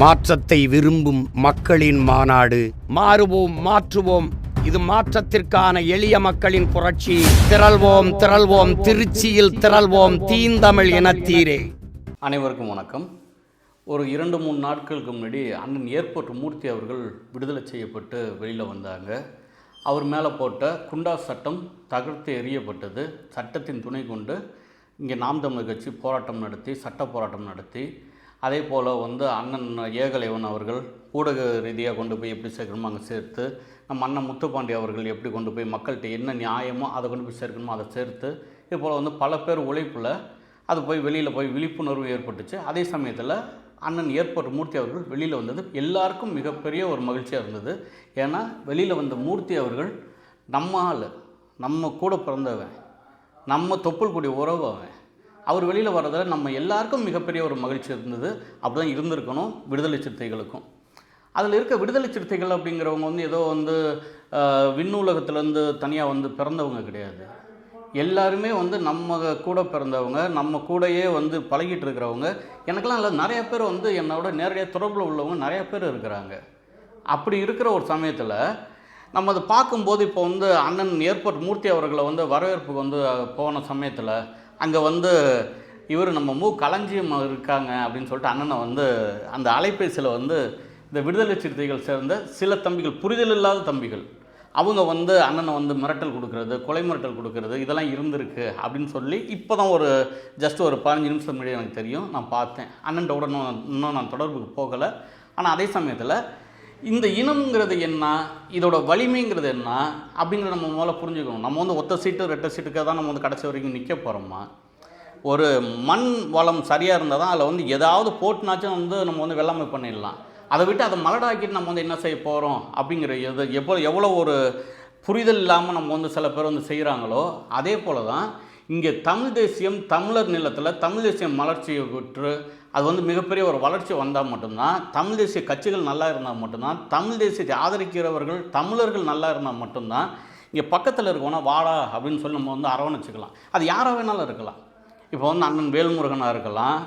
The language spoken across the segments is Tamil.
மாற்றத்தை விரும்பும் மக்களின் மாநாடு. மாறுவோம் மாற்றுவோம். இது மாற்றத்திற்கான எளிய மக்களின் புரட்சி. திரள்வோம் திரள்வோம். திருச்சியில் திரள்வோம். தீந்தமிழ் இனத்தீரே அனைவருக்கும் வணக்கம். ஒரு இரண்டு மூணு நாட்களுக்கு முன்னாடி அண்ணன் ஏர்போர்ட் மூர்த்தி அவர்கள் விடுதலை செய்யப்பட்டு வெளியில் வந்தாங்க. அவர் மேலே போட்ட குண்டா சட்டம் தகர்த்து எறியப்பட்டது. சட்டத்தின் துணை கொண்டு இங்கே நாம் தமிழர் கட்சி போராட்டம் நடத்தி சட்ட போராட்டம் நடத்தி அதே போல் வந்து அண்ணன் ஏகலைவன் அவர்கள் ஊடக ரீதியாக கொண்டு போய் எப்படி சேர்க்கணுமோ அங்கே சேர்த்து நம்ம அண்ணன் முத்துப்பாண்டி அவர்கள் எப்படி கொண்டு போய் மக்கள்கிட்ட என்ன நியாயமோ அதை கொண்டு போய் சேர்க்கணுமோ அதை சேர்த்து இது போல் வந்து பல பேர் உழைப்பில் அது போய் வெளியில் போய் விழிப்புணர்வு ஏற்பட்டுச்சு. அதே சமயத்தில் அண்ணன் ஏற்பட்ட மூர்த்தி அவர்கள் வெளியில் வந்தது எல்லாருக்கும் மிகப்பெரிய ஒரு மகிழ்ச்சியாக இருந்தது. ஏன்னா வெளியில் வந்த மூர்த்தி அவர்கள் நம்ம ஆள் நம்ம கூட பிறந்தவன் நம்ம தொப்புள் கூடிய உறவு அவன் அவர் வெளியில் வர்றதில் நம்ம எல்லாருக்கும் மிகப்பெரிய ஒரு மகிழ்ச்சி இருந்தது. அப்படி தான் இருந்திருக்கணும் விடுதலை சிறுத்தைகளுக்கும். அதில் இருக்க விடுதலை சிறுத்தைகள் அப்படிங்கிறவங்க வந்து ஏதோ வந்து விண்ணூலகத்துலேருந்து தனியாக வந்து பிறந்தவங்க கிடையாது. எல்லாருமே வந்து நம்ம கூட பிறந்தவங்க நம்ம கூடயே வந்து பழகிட்டு இருக்கிறவங்க. எனக்கெல்லாம் இல்லை நிறைய பேர் வந்து என்னோட நேரடியாக தொடர்பில் உள்ளவங்க நிறைய பேர் இருக்கிறாங்க. அப்படி இருக்கிற ஒரு சமயத்தில் நம்ம அதை பார்க்கும்போது இப்போ வந்து அண்ணன் ஏர்போர்ட் மூர்த்தி அவர்களை வந்து வரவேற்புக்கு வந்து போன சமயத்தில் அங்கே வந்து இவர் நம்ம மு. களஞ்சியம் இருக்காங்க அப்படின்னு சொல்லிட்டு அண்ணனை வந்து அந்த அலைபேசியில் வந்து இந்த விடுதலை சிறுத்தைகள் சேர்ந்த சில தம்பிகள் புரிதல் இல்லாத தம்பிகள் அவங்க வந்து அண்ணனை வந்து மிரட்டல் கொடுக்கறது கொலை மிரட்டல் கொடுக்கறது இதெல்லாம் இருந்திருக்கு அப்படின்னு சொல்லி இப்போ தான் ஒரு ஜஸ்ட் ஒரு பதினஞ்சு நிமிஷம் முன்னாடி எனக்கு தெரியும். நான் பார்த்தேன். அண்ணன்ட்ட உடனே இன்னும் நான் தொடர்புக்கு போகலை. ஆனால் அதே சமயத்தில் இந்த இனம்ங்கிறது என்ன? இதோட வலிமைங்கிறது என்ன? அப்படிங்கிறத நம்ம முதல்ல புரிஞ்சுக்கணும். நம்ம வந்து ஒத்த சீட்டு ரெட்டை சீட்டுக்காக தான் நம்ம வந்து கடைசி வரைக்கும் நிற்க போகிறோமா ஒரு மண் வளம் சரியாக இருந்தால் தான் அதில் வந்து ஏதாவது போட்டுனாச்சும் வந்து நம்ம வந்து வெள்ளாமை பண்ணிடலாம். அதை விட்டு அதை மலடாக்கிட்டு நம்ம வந்து என்ன செய்ய போகிறோம் அப்படிங்கிற எது எவ்வளோ எவ்வளோ ஒரு புரிதல் இல்லாமல் நம்ம வந்து சில பேர் வந்து செய்கிறாங்களோ அதே போல தான் இங்கே தமிழ் தேசியம் தமிழர் நிலத்தில் தமிழ் தேசியம் மலர்ச்சியை விட்டு அது வந்து மிகப்பெரிய ஒரு வளர்ச்சி வந்தால் மட்டும்தான் தமிழ் தேசிய கட்சிகள் நல்லா இருந்தால் மட்டும்தான் தமிழ் தேசியத்தை ஆதரிக்கிறவர்கள் தமிழர்கள் நல்லா இருந்தால் மட்டும்தான் இங்கே பக்கத்தில் இருக்கவனா வாடா அப்படின்னு சொல்லி நம்ம வந்து அரவணைச்சிக்கலாம். அது யாராக வேணாலும் இருக்கலாம். இப்போ வந்து அண்ணன் வேல்முருகனாக இருக்கலாம்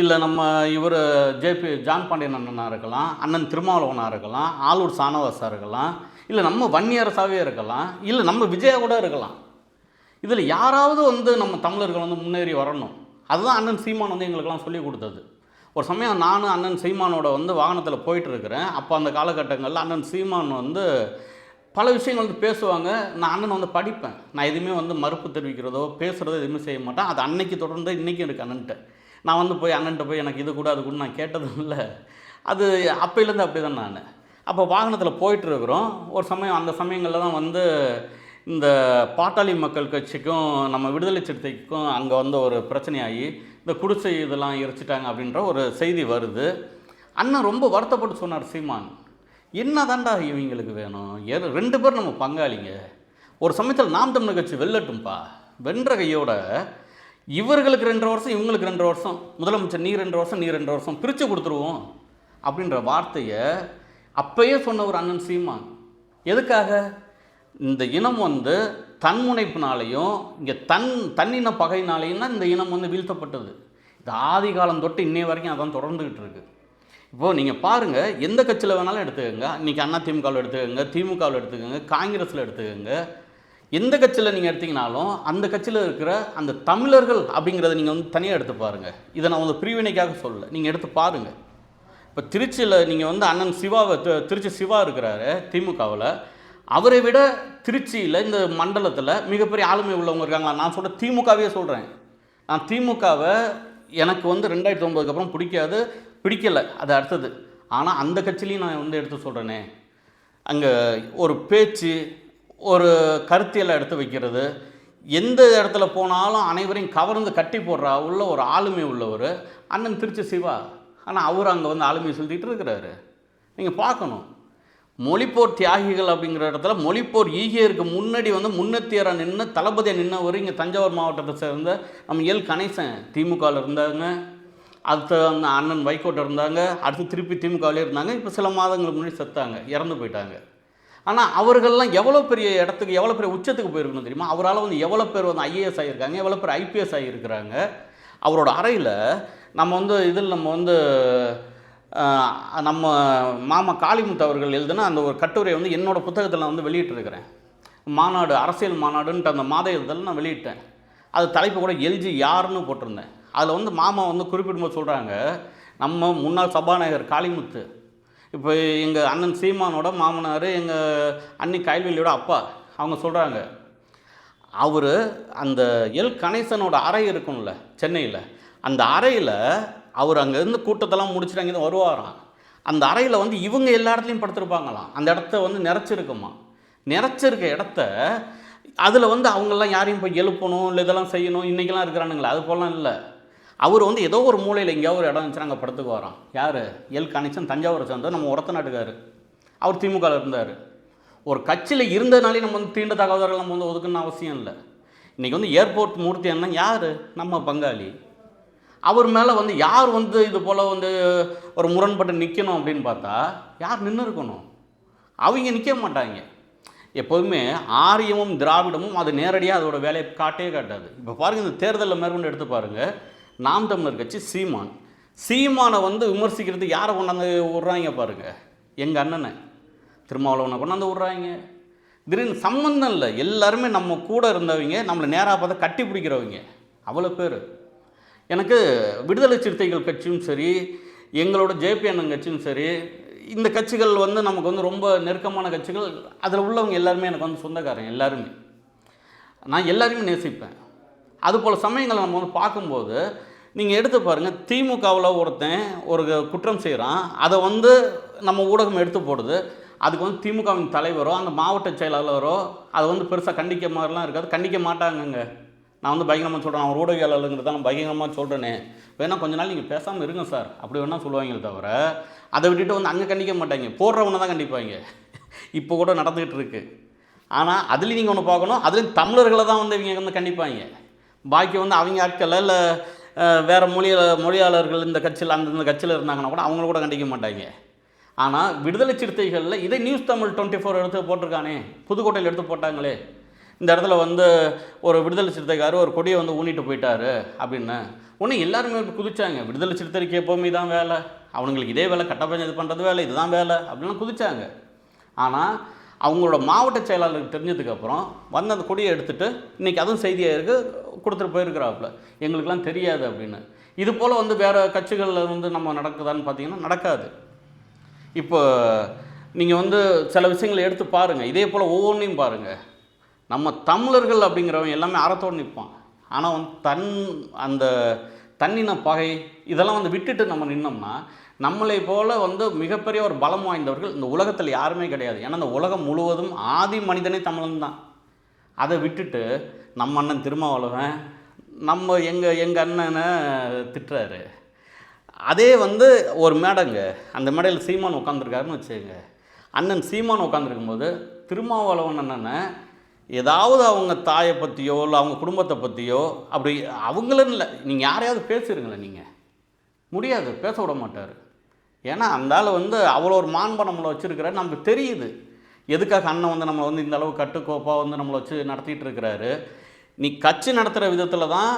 இல்லை நம்ம இவர் ஜேபி ஜான் பாண்டியன் அண்ணனாக இருக்கலாம் அண்ணன் திருமாவளவனாக இருக்கலாம் ஆலூர் சானவாசா இருக்கலாம் இல்லை நம்ம வன்னியரசாவே இருக்கலாம் இல்லை நம்ம விஜயா கூட இருக்கலாம். இதில் யாராவது வந்து நம்ம தமிழர்கள் வந்து முன்னேறி வரணும். அதுதான் அண்ணன் சீமான் வந்து எங்களுக்கெல்லாம் சொல்லி கொடுத்தது. ஒரு சமயம் நானும் அண்ணன் சீமானோட வந்து வாகனத்தில் போயிட்டு இருக்கிறேன் அப்போ அந்த காலகட்டங்களில் அண்ணன் சீமான் வந்து பல விஷயங்கள் வந்து பேசுவாங்க. நான் அண்ணன் வந்து படிப்பேன். நான் எதுவுமே வந்து மறுப்பு தெரிவிக்கிறதோ பேசுகிறதோ எதுவுமே செய்ய மாட்டேன். அது அன்னைக்கு தொடர்ந்து இன்றைக்கும் இருக்குது அண்ணன்ட்ட. நான் வந்து போய் அண்ணன்ட்ட போய் எனக்கு இது கூட அது கூட நான் கேட்டதும் இல்லை அது அப்போலேருந்து அப்படி தான் நான். அப்போ வாகனத்தில் போயிட்டுருக்குறோம். ஒரு சமயம் அந்த சமயங்களில் தான் வந்து இந்த பாட்டாளி மக்கள் கட்சிக்கும் நம்ம விடுதலை சிறுத்தைக்கும் அங்கே வந்த ஒரு பிரச்சனையாகி இந்த குடிசை இதெல்லாம் எரிச்சிட்டாங்க அப்படின்ற ஒரு செய்தி வருது. அண்ணன் ரொம்ப வருத்தப்பட்டு சொன்னார் சீமான் என்ன தாண்டா இவங்களுக்கு வேணும்? எது ரெண்டு பேர் நம்ம பங்காளிங்க. ஒரு சமயத்தில் நாம் தமிழ் கட்சி வெல்லட்டும்பா. வென்ற கையோட இவர்களுக்கு ரெண்டு வருஷம் இவங்களுக்கு ரெண்டு வருஷம். முதலமைச்சர் நீ ரெண்டு வருஷம் நீ ரெண்டு வருஷம் பிரித்து கொடுத்துருவோம். அப்படின்ற வார்த்தையை அப்பயே சொன்ன ஒரு அண்ணன் சீமான். எதுக்காக? இந்த இனம் வந்து தன்முனைப்பினாலையும் இங்கே தன் தன்னின பகையினாலையும் தான் இந்த இனம் வந்து வீழ்த்தப்பட்டது. இது ஆதி காலம் தொட்டு இன்னைய வரைக்கும் அதான் தொடர்ந்துக்கிட்டு இருக்கு. இப்போது நீங்கள் பாருங்கள் எந்த கட்சியில் வேணாலும் எடுத்துக்கோங்க. இன்றைக்கி அண்ணா திமுகவில் எடுத்துக்கோங்க திமுகவில் எடுத்துக்கோங்க காங்கிரஸில் எடுத்துக்கோங்க. எந்த கட்சியில் நீங்கள் எடுத்தீங்கனாலும் அந்த கட்சியில் இருக்கிற அந்த தமிழர்கள் அப்படிங்கிறத நீங்கள் வந்து தனியாக எடுத்து பாருங்கள் இதை நான் வந்து பிரிவினைக்காக சொல்லலை. நீங்கள் எடுத்து பாருங்கள் இப்போ திருச்சியில் நீங்கள் வந்து அண்ணன் சிவாவை திருச்சி சிவா இருக்கிறாரு திமுகவில். அவரை விட திருச்சியில் இந்த மண்டலத்தில் மிகப்பெரிய ஆளுமை உள்ளவங்க இருக்காங்களா? நான் சொல்கிற திமுகவே சொல்கிறேன் நான் திமுகவை எனக்கு வந்து ரெண்டாயிரத்தி ஒம்பதுக்கு அப்புறம் பிடிக்காது பிடிக்கலை. அது அடுத்தது. ஆனால் அந்த கட்சியிலையும் நான் வந்து எடுத்து சொல்கிறேனே அங்கே ஒரு பேச்சு ஒரு கருத்தியலை எடுத்து வைக்கிறது எந்த இடத்துல போனாலும் அனைவரையும் கவர்ந்து கட்டி போடுறா உள்ள ஒரு ஆளுமை உள்ளவர் அண்ணன் திருச்சி சிவா. ஆனால் அவர் அங்கே வந்து ஆளுமையை செலுத்திட்டு இருக்கிறாரு. நீங்கள் பார்க்கணும். மொழிப்போர் தியாகிகள் அப்படிங்கிற இடத்துல மொழிப்போர் ஈகியருக்கு முன்னாடி வந்து முன்னத்தியராக நின்று தளபதியாக நின்றவர் இங்கே தஞ்சாவூர் மாவட்டத்தை சேர்ந்த நம்ம எல் கணேசன். திமுகவில் இருந்தாங்க அடுத்த அந்த அண்ணன் வைகோட்டை இருந்தாங்க. அடுத்து திருப்பி திமுகவிலே இருந்தாங்க. இப்போ சில மாதங்களுக்கு முன்னாடி செத்தாங்க. இறந்து போயிட்டாங்க. ஆனால் அவர்கள்லாம் எவ்வளோ பெரிய இடத்துக்கு எவ்வளோ பெரிய உச்சத்துக்கு போயிருக்கணும் தெரியுமா? அவரால் வந்து எவ்வளோ பேர் வந்து ஐஏஎஸ் ஆகியிருக்காங்க எவ்வளோ பேர் ஐபிஎஸ் ஆகியிருக்கிறாங்க அவரோட அறையில் நம்ம வந்து இதில் நம்ம வந்து நம்ம மாமா காளிமுத்து அவர்கள் எழுதின அந்த ஒரு கட்டுரை வந்து என்னோட புத்தகத்தில் நான் வந்து வெளியிட்டிருக்கிறேன். மாநாடு அரசியல் மாநாடுன்ட்டு அந்த மாத இதழில் நான் வெளியிட்டேன். அது தலைப்பு கூட எல்ஜி யாருன்னு போட்டிருந்தேன். அதில் வந்து மாமா வந்து குறிப்பிடும்போது சொல்கிறாங்க நம்ம முன்னாள் சபாநாயகர் காளிமுத்து இப்போ எங்கள் அண்ணன் சீமானோட மாமனார் எங்கள் அண்ணி கைல்வெளியோட அப்பா அவங்க சொல்கிறாங்க அவர் அந்த எல் கணேசனோட அறை இருக்கும்ல சென்னையில் அந்த அறையில் அவர் அங்கேருந்து கூட்டத்தெல்லாம் முடிச்சுட்டு அங்கேருந்து வருவாராம். அந்த அறையில் வந்து இவங்க எல்லா இடத்துலையும் படுத்துருப்பாங்களாம். அந்த இடத்த வந்து நிறச்சிருக்குமா? நிறச்சிருக்க இடத்த அதில் வந்து அவங்கெல்லாம் யாரையும் போய் எழுப்பணும் இல்லை இதெல்லாம் செய்யணும் இன்றைக்கெல்லாம் இருக்கிறானுங்களே அது போலாம் இல்லை. அவர் வந்து ஏதோ ஒரு மூலையில் எங்கேயாவது ஒரு இடம் இருந்துச்சுன்னா அங்கே படுத்துக்கு வரோம் யார்? எல் கணிச்சன் தஞ்சாவூரை சேர்ந்தவர் நம்ம உரத்த நாட்டுக்கார். அவர் திமுகவில் இருந்தார். ஒரு கட்சியில் இருந்ததுனாலே நம்ம வந்து தீண்ட தகவல்கள் நம்ம வந்து ஒதுக்கணும்னு அவசியம் இல்லை. இன்றைக்கி வந்து ஏர்போர்ட் மூர்த்தி என்ன யார்? நம்ம பங்காளி. அவர் மேலே வந்து யார் வந்து இது போல் வந்து ஒரு முரண்பட்டு நிற்கணும் அப்படின்னு பார்த்தா யார் நின்று இருக்கணும்? அவங்க நிற்க மாட்டாங்க. எப்போதுமே ஆரியமும் திராவிடமும் அது நேரடியாக அதோட வேலையை காட்டவே காட்டாது. இப்போ பாருங்கள் இந்த தேர்தலில் மேற்கொண்டு எடுத்து பாருங்கள் நாம் தமிழர் கட்சி சீமான். சீமானை வந்து விமர்சிக்கிறது யாரை கொண்டாந்து விட்றாங்க பாருங்கள் எங்கள் அண்ணனை. திருமாவளவனை கொண்டாந்து விட்றாங்க. திடீர்னு சம்மந்தம் இல்லை. எல்லாருமே நம்ம கூட இருந்தவங்க நம்மளை நேராக பார்த்தா கட்டி பிடிக்கிறவங்க. அவ்வளோ பேர். எனக்கு விடுதலை சிறுத்தைகள் கட்சியும் சரி எங்களோட ஜேபிஎன் கட்சியும் சரி இந்த கட்சிகள் வந்து நமக்கு வந்து ரொம்ப நெருக்கமான கட்சிகள். அதில் உள்ளவங்க எல்லாருமே எனக்கு வந்து சொந்தக்காரங்க எல்லாருமே. நான் எல்லாரையுமே நேசிப்பேன். அதுபோல் சமயங்களை நம்ம வந்து பார்க்கும்போது நீங்கள் எடுத்து பாருங்கள் திமுகவில் ஒருத்தன் ஒரு குற்றம் செய்கிறான் அதை வந்து நம்ம ஊடகம் எடுத்து போடுது. அதுக்கு வந்து திமுகவின் தலைவரோ அந்த மாவட்ட செயலாளரோ அதை வந்து பெருசாக கண்டிக்க மாதிரிலாம் இருக்காது. கண்டிக்க மாட்டாங்கங்க. நான் வந்து பயங்கரமாக சொல்கிறேன் அவன் ஊடகவியலாளருங்கிறத நான் பயங்கரமாக சொல்கிறேனே வேணால் கொஞ்ச நாள் நீங்கள் பேசாமல் இருங்க சார். அப்படி வேணால் சொல்லுவாங்களே தவிர அதை விட்டுட்டு வந்து அங்கே கண்டிக்க மாட்டாங்க. போடுறவனை தான் கண்டிப்பாங்க. இப்போ கூட நடந்துகிட்டு இருக்கு. ஆனால் அதுலேயும் நீங்கள் ஒன்று பார்க்கணும். அதுலேயும் தமிழர்களை தான் வந்து இவங்க வந்து கண்டிப்பாங்க. பாக்கி வந்து அவங்க ஆட்களை இல்லை வேறு மொழியில் மொழியாளர்கள் இந்த கட்சியில் அந்தந்த கட்சியில் இருந்தாங்கன்னா கூட அவங்கள கூட கண்டிக்க மாட்டாங்க. ஆனால் விடுதலை சிறுத்தைகளில் இதை நியூஸ் தமிழ் டுவெண்ட்டி ஃபோர் எடுத்து போட்டிருக்கானே. புதுக்கோட்டையில் எடுத்து போட்டாங்களே. இந்த இடத்துல வந்து ஒரு விடுதலை சிறுத்தைக்காரர் ஒரு கொடியை வந்து ஊனிட்டு போயிட்டாரு அப்படின்னு. ஒன்று எல்லாருமே குதிச்சாங்க. விடுதலை சிறுத்தைக்கு எப்போவுமே தான் வேலை. அவனுங்களுக்கு இதே வேலை கட்டப்பஞ்சம் இது பண்ணுறது வேலை இதுதான் வேலை அப்படின்னு குதிச்சாங்க. ஆனால் அவங்களோட மாவட்ட செயலாளருக்கு தெரிஞ்சதுக்கப்புறம் வந்து அந்த கொடியை எடுத்துகிட்டு இன்றைக்கி அதுவும் செய்தியாக இருக்குது கொடுத்துட்டு போயிருக்கிறாப்புல. எங்களுக்கெல்லாம் தெரியாது அப்படின்னு. இது போல் வந்து வேறு கட்சிகளில் வந்து நம்ம நடக்குதான்னு பார்த்தீங்கன்னா நடக்காது. இப்போ நீங்கள் வந்து சில விஷயங்களை எடுத்து பாருங்கள் இதே போல் ஒவ்வொன்றையும் பாருங்கள் நம்ம தமிழர்கள் அப்படிங்கிறவன் எல்லாமே அறத்தோடு நிற்பான். ஆனால் வந்து தன் அந்த தன்னின பகை இதெல்லாம் வந்து விட்டுட்டு நம்ம நின்னோம்னா நம்மளை போல வந்து மிகப்பெரிய ஒரு பலம் வாய்ந்தவர்கள் இந்த உலகத்தில் யாருமே கிடையாது. ஏன்னா இந்த உலகம் முழுவதும் ஆதி மனிதனே தமிழன் தான். அதை விட்டுட்டு நம்ம அண்ணன் திருமாவளவன் நம்ம எங்கள் எங்கள் அண்ணனை திட்டுறாரு. அதே வந்து ஒரு மேடைங்க. அந்த மேடையில் சீமான் உட்காந்துருக்காருன்னு வச்சுக்கோங்க. அண்ணன் சீமான் உட்காந்துருக்கும்போது திருமாவளவன் அண்ணனை ஏதாவது அவங்க தாயை பற்றியோ இல்லை அவங்க குடும்பத்தை பற்றியோ அப்படி அவங்களும் இல்லை. நீங்கள் யாரையாவது பேசிடுங்களேன் நீங்கள் முடியாது பேச விட மாட்டார். ஏன்னா அந்த ஆள் வந்து அவ்வளோ ஒரு மாண்பை நம்மளை வச்சுருக்கிற நமக்கு தெரியுது. எதுக்காக அண்ணன் வந்து நம்மளை வந்து இந்த அளவு கட்டுக்கோப்பாக வந்து நம்மளை வச்சு நடத்திட்டு இருக்கிறாரு. நீ கட்சி நடத்துகிற விதத்தில் தான்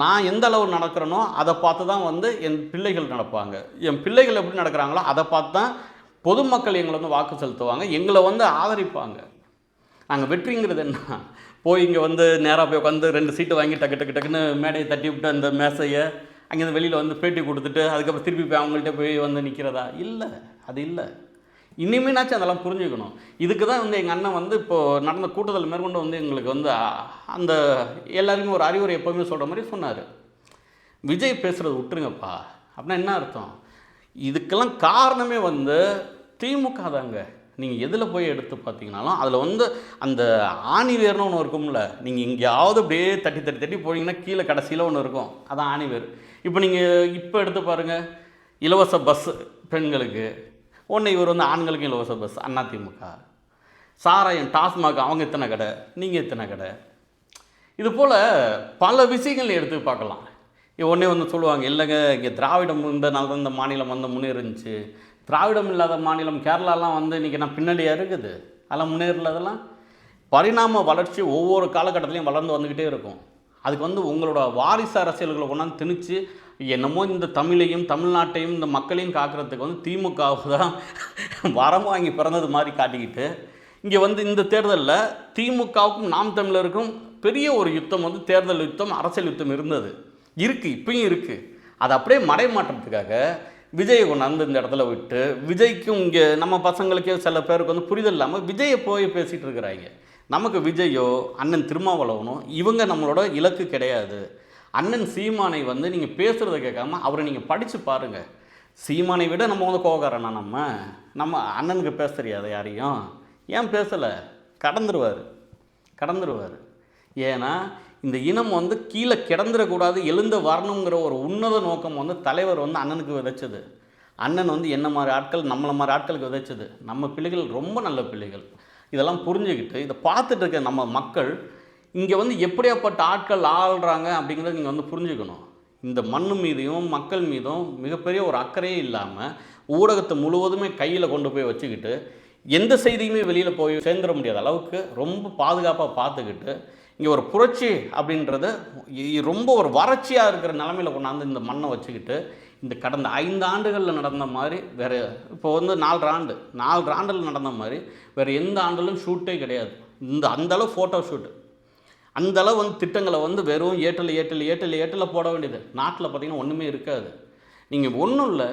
நான் எந்த அளவு நடக்கிறேனோ அதை பார்த்து தான் வந்து என் பிள்ளைகள் நடப்பாங்க. என் பிள்ளைகள் எப்படி நடக்கிறாங்களோ அதை பார்த்து தான் பொதுமக்கள் எங்களை வந்து வாக்கு செலுத்துவாங்க. எங்களை வந்து ஆதரிப்பாங்க. நாங்கள் வெற்றிங்கிறது என்ன? போய் இங்கே வந்து நேராக போய் உட்காந்து ரெண்டு சீட்டு வாங்கி டக்கு டக்கு டக்குன்னு மேடையை தட்டி விட்டு அந்த மேசையை அங்கேருந்து வெளியில் வந்து பேட்டி கொடுத்துட்டு அதுக்கப்புறம் திருப்பி போய் அவங்கள்ட்ட போய் வந்து நிற்கிறதா இல்லை அது இல்லை. இனிமேனாச்சும் அதெல்லாம் புரிஞ்சுக்கணும். இதுக்கு தான் வந்து எங்கள் அண்ணன் வந்து இப்போது நடந்த கூட்டத்தில் மேற்கொண்டு வந்து எங்களுக்கு வந்து அந்த எல்லாருமே ஒரு அறிவுரை எப்போவுமே சொல்கிற மாதிரி சொன்னார். விஜய் பேசுகிறது விட்டுருங்கப்பா. அப்படின்னா என்ன அர்த்தம்? இதுக்கெல்லாம் காரணமே வந்து திமுக தாங்க நீங்கள் எதில் போய் எடுத்து பார்த்தீங்கனாலும் அதில் வந்து அந்த ஆணிவேர்னு ஒன்று இருக்கும்ல நீங்கள் எங்கேயாவது அப்படியே தட்டி தட்டி தட்டி போனீங்கன்னா கீழே கடைசியில் ஒன்று இருக்கும். அதான் ஆணிவேர். இப்போ நீங்கள் இப்போ எடுத்து பாருங்கள் இலவச பஸ் பெண்களுக்கு ஒன்று இவர் வந்து ஆண்களுக்கும் இலவச பஸ் அதிமுக சாராயம் டாஸ்மாக் அவங்க எத்தனை கடை நீங்கள் எத்தனை கடை? இது போல் பல விஷயங்கள் எடுத்து பார்க்கலாம். உடனே வந்து சொல்லுவாங்க இல்லைங்க இங்கே திராவிடம் இருந்தனால தான் இந்த மாநிலம் வந்து முன்னேறிச்சு திராவிடம் இல்லாத மாநிலம் கேரளாலாம் வந்து இன்றைக்கி நான் பின்னாடியாக இருக்குது. அதெல்லாம் முன்னேறலதெல்லாம் பரிணாம வளர்ச்சி ஒவ்வொரு காலகட்டத்திலையும் வளர்ந்து வந்துக்கிட்டே இருக்கும். அதுக்கு வந்து உங்களோட வாரிசு அரசியல்களை கொண்டாந்து திணிச்சு என்னமோ இந்த தமிழையும் தமிழ்நாட்டையும் இந்த மக்களையும் காக்கிறதுக்கு வந்து திமுகவுக்கு தான் வரம் வாங்கி பிறந்தது மாதிரி காட்டிக்கிட்டு இங்கே வந்து இந்த தேர்தலில் திமுகவுக்கும் நாம் தமிழருக்கும் பெரிய ஒரு யுத்தம் வந்து தேர்தல் யுத்தம் அரசியல் யுத்தம் இருந்தது. இருக்குது இப்பயும் இருக்குது அதை அப்படியே மறைமாற்றத்துக்காக விஜயை கொண்டாந்து இந்த இடத்துல விட்டு விஜய்க்கும் இங்கே நம்ம பசங்களுக்கே சில பேருக்கு வந்து புரிதல் இல்லாமல் விஜயை போய் பேசிகிட்டு இருக்கிறாங்க. நமக்கு விஜயோ அண்ணன் திருமாவளவனோ இவங்க நம்மளோட இலக்கு கிடையாது. அண்ணன் சீமானை வந்து நீங்கள் பேசுகிறத கேட்காம அவரை நீங்கள் படித்து பாருங்கள் சீமானை விட நம்ம வந்து கோகாரண்ணா நம்ம? நம்ம அண்ணனுக்கு பேச தெரியாது யாரையும்? ஏன் பேசலை? கடந்துருவார். கடந்துருவார். ஏன்னா இந்த இனம் வந்து கீழே கிடந்துடக்கூடாது எழுந்து வரணுங்கிற ஒரு உன்னத நோக்கம் வந்து தலைவர் வந்து அண்ணனுக்கு விதைச்சது. அண்ணன் வந்து என்ன மாதிரி ஆட்கள் நம்மளை மாதிரி ஆட்களுக்கு விதைச்சது. நம்ம பிள்ளைகள் ரொம்ப நல்ல பிள்ளைகள். இதெல்லாம் புரிஞ்சுக்கிட்டு இதை பார்த்துட்டு இருக்க நம்ம மக்கள் இங்கே வந்து எப்படியாப்பட்ட ஆட்கள் ஆள்றாங்க அப்படிங்கிறத நீங்கள் வந்து புரிஞ்சுக்கணும். இந்த மண்ணு மீதையும் மக்கள் மீதும் மிகப்பெரிய ஒரு அக்கறையே இல்லாமல் ஊடகத்தை முழுவதுமே கையில் கொண்டு போய் வச்சுக்கிட்டு எந்த செய்தியுமே வெளியில் போய் சேர்ந்துட முடியாத அளவுக்கு ரொம்ப பாதுகாப்பாக பார்த்துக்கிட்டு இங்கே ஒரு புரட்சி அப்படின்றது ரொம்ப ஒரு வறட்சியாக இருக்கிற நிலமையில கொண்டாந்து இந்த மண்ணை வச்சுக்கிட்டு இந்த கடந்த ஐந்து ஆண்டுகளில் நடந்த மாதிரி வேறு இப்போ வந்து நாலு ஆண்டு நாலு ஆண்டில் நடந்த மாதிரி வேறு எந்த ஆண்டிலும் ஷூட்டே கிடையாது. இந்த அந்த அளவு ஃபோட்டோ ஷூட்டு அந்த அளவு வந்து திட்டங்களை வந்து வெறும் ஏட்டில் ஏட்டில் ஏட்டில் ஏட்டில் போட வேண்டியது. நாட்டில் பார்த்தீங்கன்னா ஒன்றுமே இருக்காது. நீங்கள் ஒன்றும் இல்லை.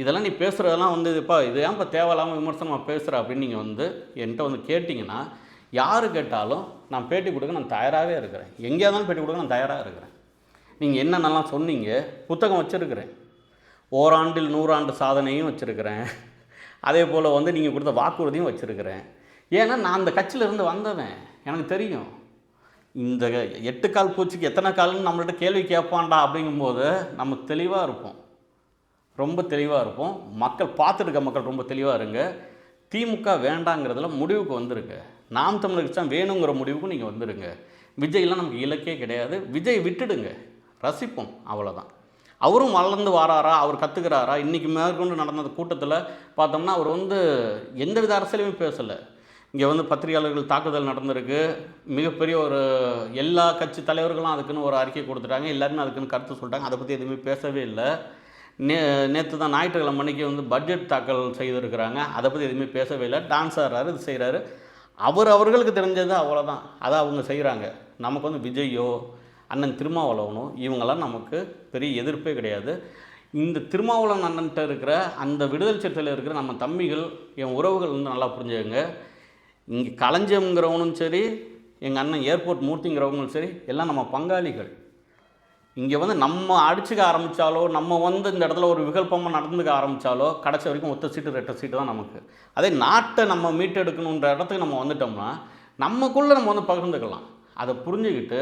இதெல்லாம் நீ பேசுகிறதெல்லாம் வந்து இப்போ இது ஏன் இப்போ தேவையில்லாமல் விமர்சனமாக பேசுகிற அப்படின்னு நீங்கள் வந்து என்கிட்ட வந்து கேட்டிங்கன்னா யார் கேட்டாலும் நான் பேட்டி கொடுக்க நான் தயாராகவே இருக்கிறேன். எங்கேயா இருந்தாலும் பேட்டி கொடுக்க நான் தயாராக இருக்கிறேன். நீங்கள் என்னென்னலாம் சொன்னீங்க புத்தகம் வச்சுருக்கிறேன். ஓராண்டில் நூறாண்டு சாதனையும் வச்சுருக்கிறேன். அதே போல் வந்து நீங்கள் கொடுத்த வாக்குறுதியும் வச்சுருக்கிறேன். ஏன்னா நான் அந்த கட்சியிலேருந்து வந்தவன். எனக்கு தெரியும். இந்த எட்டு கால் பூச்சிக்கு எத்தனை கால்னு நம்மள்ட்ட கேள்வி கேட்பான்டா அப்படிங்கும்போது நம்ம தெளிவாக இருப்போம். ரொம்ப தெளிவாக இருப்போம். மக்கள் பார்த்துருக்க மக்கள் ரொம்ப தெளிவாக இருங்க. திமுக வேண்டாங்கிறதுல முடிவுக்கு வந்திருக்கு. நாம் தமிழர் தான் வேணுங்கிற முடிவுக்கும் நீங்கள் வந்துடுங்க விஜய்லாம் நமக்கு இலக்கே கிடையாது. விஜய் விட்டுடுங்க. ரசிப்போம். அவ்வளோதான் அவரும் வளர்ந்து வாராரா? அவர் கற்றுக்கிறாரா இன்றைக்கி மேற்கொண்டு நடந்த கூட்டத்தில் பார்த்தோம்னா அவர் வந்து எந்த வித அரசியலுமே பேசலை. இங்கே வந்து பத்திரிகையாளர்கள் தாக்குதல் நடந்திருக்கு. மிகப்பெரிய ஒரு எல்லா கட்சி தலைவர்களும் அதுக்குன்னு ஒரு அறிக்கை கொடுத்துட்டாங்க. எல்லாருமே அதுக்குன்னு கருத்து சொல்லிட்டாங்க. அதை பற்றி எதுவுமே பேசவே இல்லை. நே நேற்று தான் ஞாயிற்றுக்கிழமை மணிக்கு வந்து பட்ஜெட் தாக்கல் செய்திருக்கிறாங்க. அதை பற்றி எதுவுமே பேசவே இல்லை. டான்ஸ் ஆடுறாரு இது செய்கிறாரு அவர் அவர்களுக்கு தெரிஞ்சது அவ்வளோதான் அதை அவங்க செய்கிறாங்க நமக்கு வந்து விஜயோ அண்ணன் திருமாவளவனோ இவங்கெல்லாம் நமக்கு பெரிய எதிர்ப்பே கிடையாது. இந்த திருமாவளவன் அண்ணன்ட்ட இருக்கிற அந்த விடுதலை சிறுத்தையில் இருக்கிற நம்ம தம்பிகள் என் உறவுகள் வந்து நல்லா புரிஞ்சுக்கங்க. இங்கே களஞ்சியம்ங்கிறவனும் சரி எங்கள் அண்ணன் ஏர்போர்ட் மூர்த்திங்கிறவங்களும் சரி எல்லாம் நம்ம பங்காளிகள். இங்கே வந்து நம்ம அடிச்சுக்க ஆரம்பித்தாலோ நம்ம வந்து இந்த இடத்துல ஒரு விகல்பமாக நடந்துக்க ஆரம்பித்தாலோ கடைசி வரைக்கும் ஒத்த சீட்டு ரெட்ட சீட்டு தான் நமக்கு. அதே நாட்டை நம்ம மீட்டெடுக்கணுன்ற இடத்துக்கு நம்ம வந்துட்டோம்னா நமக்குள்ளே நம்ம வந்து பகிர்ந்துக்கலாம். அதை புரிஞ்சுக்கிட்டு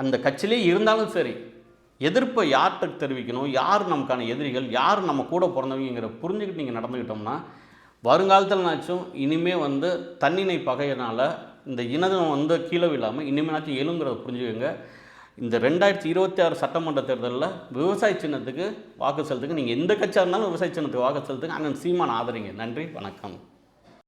அந்த கட்சியிலே இருந்தாலும் சரி எதிர்ப்பை யார்கிட்ட தெரிவிக்கணும் யார் நமக்கான எதிரிகள் யார் நம்ம கூட பிறந்தவங்கிற புரிஞ்சுக்கிட்டு நீங்கள் நடந்துக்கிட்டோம்னா வருங்காலத்தில்னாச்சும் இனிமேல் வந்து தண்ணினை பகையினால் இந்த இனதம் வந்து கீழே விழாமல் இனிமேனாச்சும் எழுங்கிறத புரிஞ்சுக்கோங்க. இந்த ரெண்டாயிரத்தி இருபத்தி ஆறு சட்டமன்ற தேர்தலில் விவசாய சின்னத்துக்கு வாக்கு செலுத்துங்க நீங்கள் எந்த கட்சியாக இருந்தாலும் விவசாய சின்னத்துக்கு வாக்கு செலுத்துங்க. அண்ணன் சீமான் ஆதரிங்க. நன்றி. வணக்கம்.